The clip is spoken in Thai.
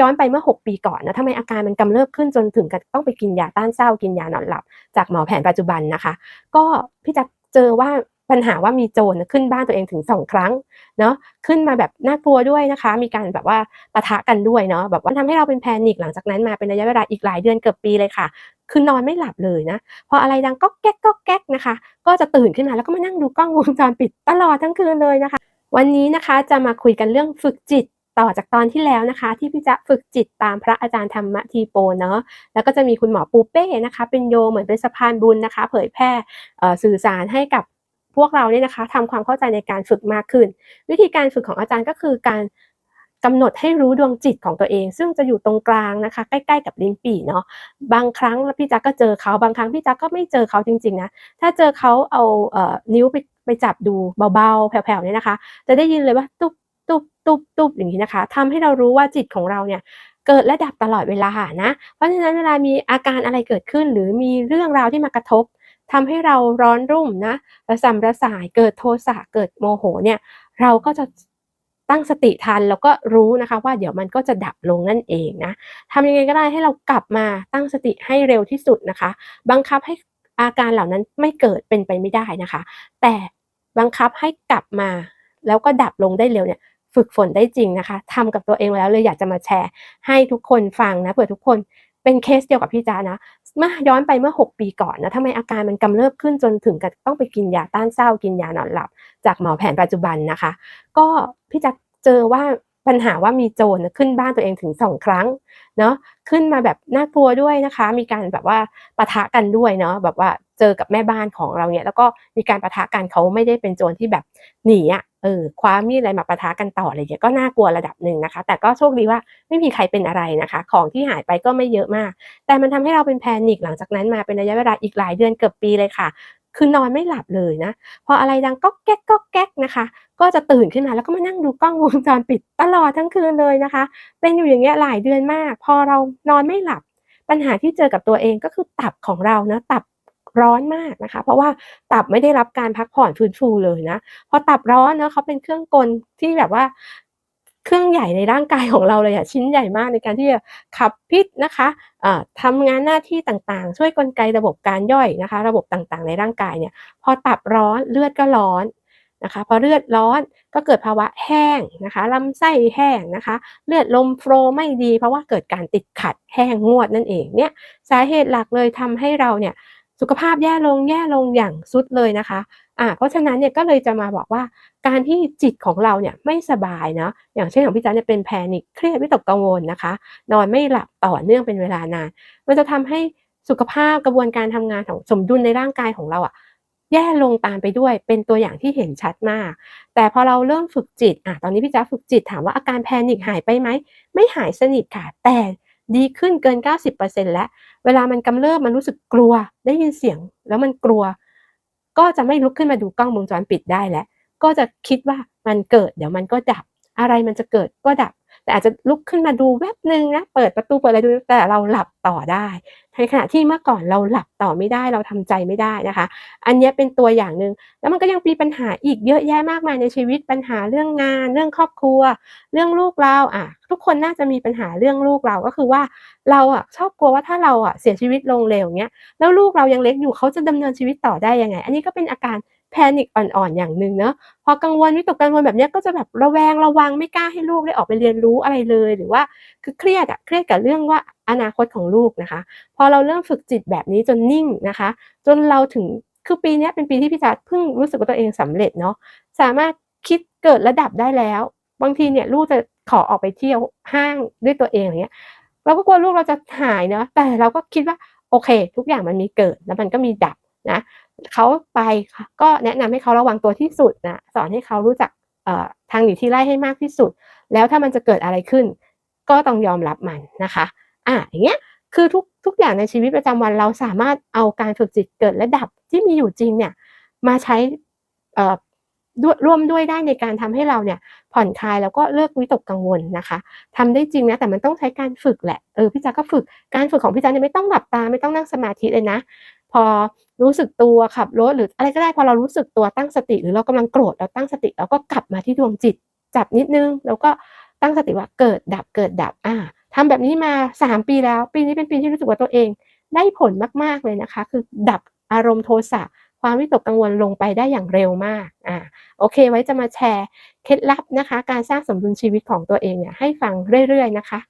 ย้อนไปเมื่อ 6 ปีก่อนนะทำไมอาการมันกำเริบขึ้นจนถึงกับต้องไปกินยาต้านเศร้ากินยานอนหลับ จากหมอแผนปัจจุบันนะคะ ก็พี่จักเจอว่าปัญหาว่ามีโจรขึ้นบ้านตัวเองถึงสองครั้งเนาะขึ้นมาแบบน่ากลัวด้วยนะคะ มีการแบบว่าปะทะกันด้วยเนาะแบบว่าทำให้เราเป็นแพนิคหลังจากนั้นมาเป็นระยะเวลาอีกหลายเดือนเกือบปีเลยค่ะ คือนอนไม่หลับเลยนะ พออะไรดังก็แก๊กก็แก๊กนะคะ ก็จะตื่นขึ้นมาแล้วก็มานั่งดูกล้องวงจรปิดตลอดทั้งคืนเลยนะคะ วันนี้นะคะจะมาคุยกันเรื่องฝึกจิต ต่อจากตอนที่แล้วนะคะ ที่พี่จะฝึกจิตตามพระอาจารย์ธรรมทีโปเนาะแล้วก็จะมีคุณหมอปูเป้นะคะ เป็นโยเหมือนเป็นสะพานบุญนะคะ เผยแพร่สื่อสารให้กับพวกเราเนี่ยนะคะทำความเข้าใจในการฝึกมากขึ้น วิธีการฝึกของอาจารย์ก็คือการกำหนดให้รู้ดวงจิตของตัวเอง ซึ่งจะอยู่ตรงกลางนะคะ ใกล้ๆกับลิ้นปี่เนาะบางครั้งพี่จักก็เจอเขาบางครั้งพี่จักก็ไม่เจอเขาจริงๆนะถ้าเจอเขาเอาเอ่อนิ้วไปไปจับดูเบาๆแผ่วๆเนี่ยนะคะ จะได้ยินเลยว่าตุ๊บ ตุบตุบตุบอย่างนี้นะคะทำให้เรารู้ว่าจิตของเราเนี่ยเกิดและดับตลอดเวลานะ เพราะฉะนั้นเวลามีอาการอะไรเกิดขึ้น หรือมีเรื่องราวที่มากระทบทำให้เราร้อนรุ่มนะระสำระสายเกิดโทสะเกิดโมโหเนี่ยเราก็จะตั้งสติทันแล้วก็รู้นะคะว่าเดี๋ยวมันก็จะดับลงนั่นเองนะทำยังไงก็ได้ให้เรากลับมาตั้งสติให้เร็วที่สุดนะคะ บังคับให้อาการเหล่านั้นไม่เกิดเป็นไปไม่ได้นะคะ แต่บังคับให้กลับมาแล้วก็ดับลงได้เร็วเนี่ย ฝึกฝนได้จริงนะคะทำกับตัวเองแล้วเลยอยากจะมาแชร์ ให้ทุกคนฟังนะเผื่อทุกคนเป็นเคสเดียวกับพี่จ้านะเมื่อย้อนไปเมื่อ 6 ปีก่อนนะทำไมอาการมันกำเริบขึ้นจนถึงกับต้องไปกินยาต้านเศร้ากินยานอนหลับ จากหมอแผนปัจจุบันนะคะ ก็พี่จะเจอว่า ปัญหาว่ามีโจรขึ้นบ้านตัวเองถึงสองครั้งเนาะขึ้นมาแบบน่ากลัวด้วยนะคะ มีการแบบว่าปะทะกันด้วยเนาะแบบว่าเจอกับแม่บ้านของเราเนี่ยแล้วก็มีการปะทะกันเขาไม่ได้เป็นโจรที่แบบหนีอะเออคว้ามีดอะไรมาปะทะกันต่ออะไรเงี้ยก็น่ากลัวระดับหนึ่งนะคะ แต่ก็โชคดีว่าไม่มีใครเป็นอะไรนะคะ ของที่หายไปก็ไม่เยอะมาก แต่มันทำให้เราเป็นแพนิคหลังจากนั้นมาเป็นระยะเวลาอีกหลายเดือนเกือบปีเลยค่ะ คือนอนไม่หลับเลยนะ พออะไรดังก็แก๊กก็แก๊กนะคะ ก็จะตื่นขึ้นมาแล้วก็มานั่งดูกล้องวงจรปิดตลอดทั้งคืนเลยนะคะ เป็นอยู่อย่างเงี้ยหลายเดือนมาก พอเรานอนไม่หลับ ปัญหาที่เจอกับตัวเองก็คือตับของเรานะตับร้อนมากนะคะ เพราะว่าตับไม่ได้รับการพักผ่อนฟื้นฟูเลยนะพอตับร้อนเนาะเขาเป็นเครื่องกลที่แบบว่า เครื่องใหญ่ในร่างกายของเราเลยอะชิ้นใหญ่มากในการที่จะขับพิษนะคะทำงานหน้าที่ต่างๆ ช่วยกลไกระบบการย่อยนะคะ ระบบต่างๆ ในร่างกายเนี่ยพอตับร้อนเลือดก็ร้อนนะคะพอเลือดร้อนก็เกิดภาวะแห้งนะคะลำไส้แห้งนะคะ เลือดลมโฟลไม่ดี เพราะว่าเกิดการติดขัดแห้งงวดนั่นเองเนี่ยสาเหตุหลักเลยทำให้เราเนี่ยสุขภาพแย่ลงแย่ลงอย่างสุดเลยนะคะ อ่าเพราะฉะนั้นเนี่ยก็เลยจะมาบอกว่าการที่จิตของเราเนี่ยไม่สบายเนาะอย่างเช่นของพี่จันเนี่ยเป็นแพนิคเครียดวิตกกังวลนะคะ นอนไม่หลับต่อเนื่องเป็นเวลานาน มันจะทำให้สุขภาพกระบวนการทำงานของสมดุลในร่างกายของเราอะแย่ลงตามไปด้วยเป็นตัวอย่างที่เห็นชัดมาก แต่พอเราเริ่มฝึกจิตอะตอนนี้พี่จ๋าฝึกจิตถามว่าอาการแพนิคหายไปไหม ไม่หายสนิทค่ะ แต่ดีขึ้นเกิน 90%แล้ว เวลามันกำเริบมันรู้สึกกลัว ได้ยินเสียงแล้วมันกลัว ก็จะไม่ลุกขึ้นมาดูกล้องวงจรปิดได้แล้ว ก็จะคิดว่ามันเกิดเดี๋ยวมันก็ดับ อะไรมันจะเกิดก็ดับ แต่อาจจะลุกขึ้นมาดูแวบหนึ่งนะเปิดประตูเปิดอะไรดูแต่เราหลับต่อได้ในขณะที่เมื่อก่อนเราหลับต่อไม่ได้เราทำใจไม่ได้นะคะ อันนี้เป็นตัวอย่างหนึ่งแล้วมันก็ยังมีปัญหาอีกเยอะแยะมากมายในชีวิตปัญหาเรื่องงาน เรื่องครอบครัว เรื่องลูกเราอะ ทุกคนน่าจะมีปัญหาเรื่องลูกเราก็คือว่าเราอะชอบกลัวว่าถ้าเราอะเสียชีวิตลงเร็วเงี้ยแล้วลูกเรายังเล็กอยู่เขาจะดำเนินชีวิตต่อได้ยังไง อันนี้ก็เป็นอาการ แพนิคอ่อนๆอย่างหนึ่งเนาะพอกังวลวิตกกังวลแบบนี้ก็จะแบบระแวงระวังไม่กล้าให้ลูกได้ออกไปเรียนรู้อะไรเลย หรือว่าคือเครียดอะเครียดกับเรื่องว่าอนาคตของลูกนะคะ พอเราเริ่มฝึกจิตแบบนี้จนนิ่งนะคะ จนเราถึงคือปีนี้เป็นปีที่พี่จัดเพิ่งรู้สึกว่าตัวเองสำเร็จเนาะสามารถคิดเกิดระดับได้แล้ว บางทีเนี่ยลูกจะขอออกไปเที่ยวห้างด้วยตัวเองอย่างเงี้ยเราก็กลัวลูกเราจะหายเนาะแต่เราก็คิดว่าโอเค ทุกอย่างมันมีเกิดแล้วมันก็มีดับนะ เขาไปก็แนะนำให้เขาระวังตัวที่สุดนะสอนให้เขารู้จักทางหนีที่ไล่ให้มากที่สุด แล้วถ้ามันจะเกิดอะไรขึ้น ก็ต้องยอมรับมันนะคะอะอย่างเงี้ยคือทุกทุกอย่างในชีวิตประจำวันเราสามารถเอาการฝึกจิตเกิดและดับที่มีอยู่จริงเนี่ยมาใช้ร่วมด้วยได้ในการทำให้เราเนี่ยผ่อนคลายแล้วก็เลิกวิตกกังวลนะคะทำได้จริงนะแต่มันต้องใช้การฝึกแหละเออพี่จ๊าก็ฝึกการฝึกของพี่จ๊าเนี่ยไม่ต้องหลับตาไม่ต้องนั่งสมาธิเลยนะ พอรู้สึกตัวขับรถหรืออะไรก็ได้พอเรารู้สึกตัวตั้งสติ หรือเรากำลังโกรธเราตั้งสติเราก็กลับมาที่ดวงจิต จับนิดนึง แล้วก็ตั้งสติว่าเกิดดับเกิดดับอ่าทำแบบนี้มา3ปีแล้ว ปีนี้เป็นปีที่รู้สึกว่าตัวเอง ได้ผลมากๆเลยนะคะ คือดับอารมณ์โทสะความวิตกกังวลลงไปได้อย่างเร็วมาก อ่า โอเค ไว้จะมาแชร์เคล็ดลับนะคะ การสร้างสมดุลชีวิตของตัวเองเนี่ยให้ฟังเรื่อยๆนะคะ